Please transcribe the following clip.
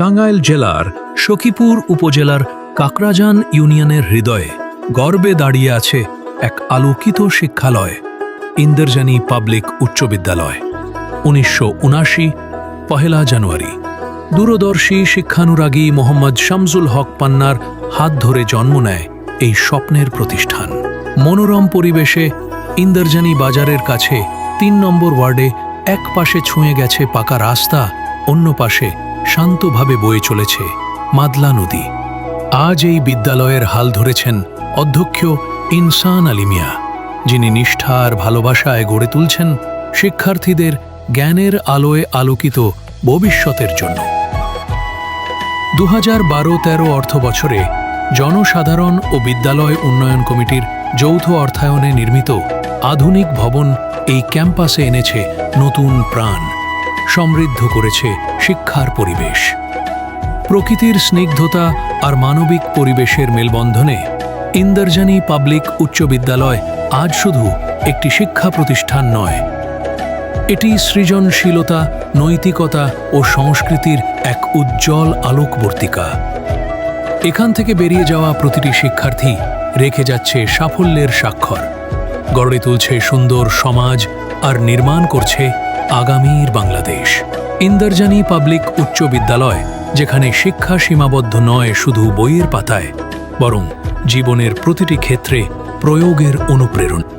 টাঙ্গাইল জেলার সখীপুর উপজেলার কাকরাজান ইউনিয়নের হৃদয়ে গর্বে দাঁড়িয়ে আছে এক আলোকিত শিক্ষালয়, ইন্দ্রজানী পাবলিক উচ্চ বিদ্যালয়। উনিশশো উনাশি পহেলা জানুয়ারি। দূরদর্শী শিক্ষানুরাগী মোহাম্মদ শামসুল হক পান্নার হাত ধরে জন্ম নেয় এই স্বপ্নের প্রতিষ্ঠান। মনোরম পরিবেশে ইন্দ্রজানী বাজারের কাছে তিন নম্বর ওয়ার্ডে এক পাশে ছুঁয়ে গেছে পাকা রাস্তা, অন্য পাশে শান্তভাবে বয়ে চলেছে মাদলা নদী। আজ এই বিদ্যালয়ের হাল ধরেছেন অধ্যক্ষ ইনসান আলী মিয়া, যিনি নিষ্ঠা আর ভালোবাসায় গড়ে তুলছেন শিক্ষার্থীদের জ্ঞানের আলোয় আলোকিত ভবিষ্যতের জন্য। দু হাজার বারো তেরো অর্থ বছরে জনসাধারণ ও বিদ্যালয় উন্নয়ন কমিটির যৌথ অর্থায়নে নির্মিত আধুনিক ভবন এই ক্যাম্পাসে এনেছে নতুন প্রাণ। সমৃদ্ধ করেছে শিক্ষার পরিবেশ। প্রকৃতির স্নিগ্ধতা আর মানবিক পরিবেশের মেলবন্ধনে ইন্দরজানি পাবলিক উচ্চ বিদ্যালয় আজ শুধু একটি শিক্ষা প্রতিষ্ঠান নয়। এটি সৃজনশীলতা, নৈতিকতা ও সংস্কৃতির এক উজ্জ্বল আলোকবর্তিকা। এখান থেকে বেরিয়ে যাওয়া প্রতিটি শিক্ষার্থী রেখে যাচ্ছে সাফল্যের স্বাক্ষর। গড়ে তুলছে সুন্দর সমাজ আর নির্মাণ করছে আগামীর বাংলাদেশ। ইন্দরজানি পাবলিক উচ্চ বিদ্যালয়, যেখানে শিক্ষা সীমাবদ্ধ নয় শুধু বইয়ের পাতায়, বরং জীবনের প্রতিটি ক্ষেত্রে প্রয়োগের অনুপ্রেরণা।